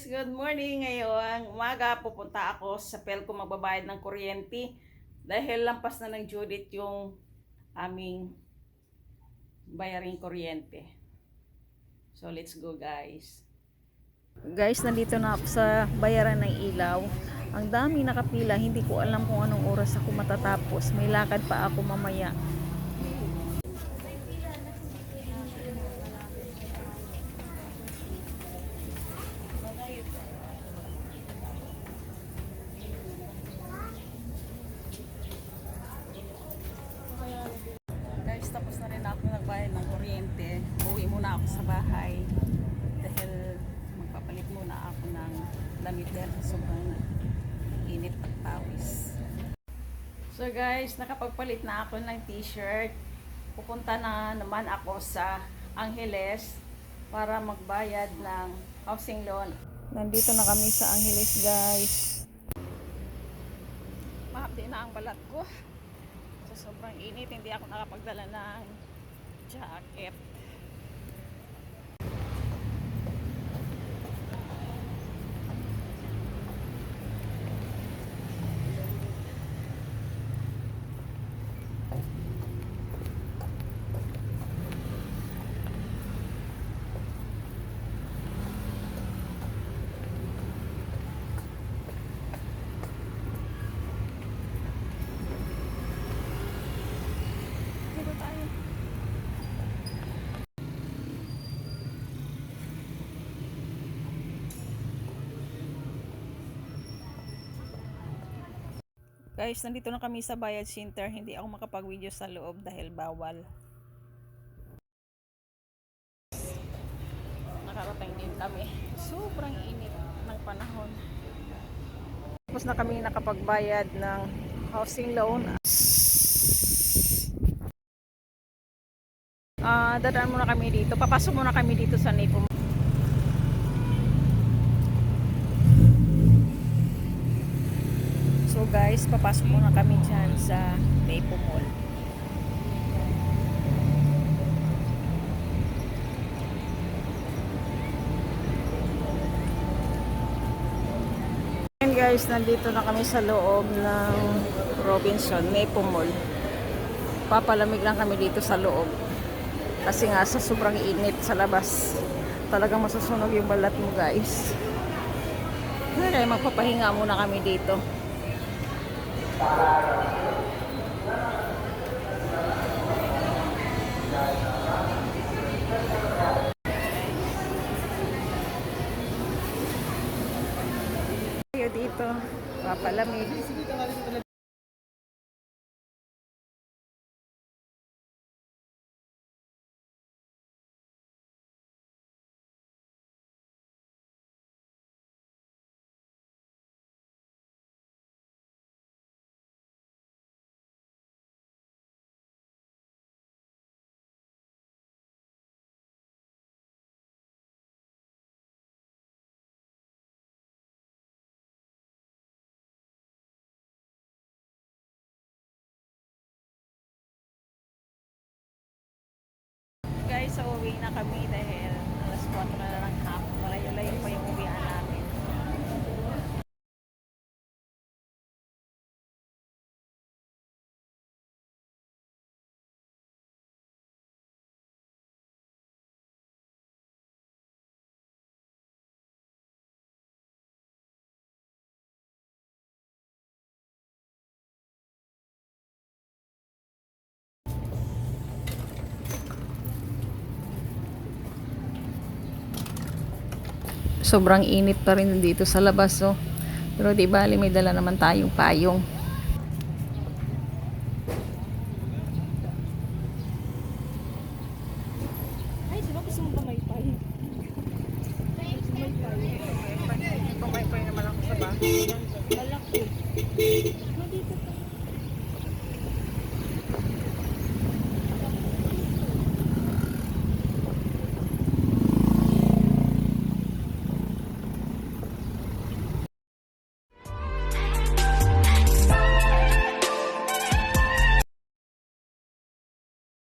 guys! Good morning! Ngayong umaga pupunta ako sa Pelco magbabayad ng kuryente dahil lampas na ng Judith yung aming bayaring kuryente. So let's go guys! Guys, nandito na ako sa bayaran ng ilaw. Ang dami nakapila, hindi ko alam kung anong oras ako matatapos. May lakad pa ako mamaya. Guys, tapos na rin nagbayad ng kuryente. Uwi muna ako sa bahay dahil magpapalit muna ako ng damit dahil sobrang init at pawis. So guys, nakapagpalit na ako ng t-shirt. Pupunta na naman ako sa Angeles para magbayad ng housing loan. Nandito na kami sa Angeles guys. Mahapdi na ang balat ko. Sa sobrang init, hindi ako nakapagdala ng jacket. Guys, nandito na kami sa Bayad Center. Hindi ako makapag-video sa loob dahil bawal. Nakarating din kami. Sobrang init ng panahon. Tapos na kami nakapagbayad ng housing loan. Ah, dadaan muna kami dito. Papasok muna kami dito sa Nepo. So guys, papasok muna kami dyan sa Nepo Mall. Ayan guys, nandito na kami sa loob ng Robinson, Nepo Mall. Papalamig lang kami dito sa loob. Kasi nga sa sobrang init sa labas, talagang masusunog yung balat mo guys. Kaya magpapahinga muna kami dito. Dito, papalamig. Guys, so uwi na kami dahil sobrang init pa rin dito sa labas oh. Pero di bali may dala naman tayong payong. Ay,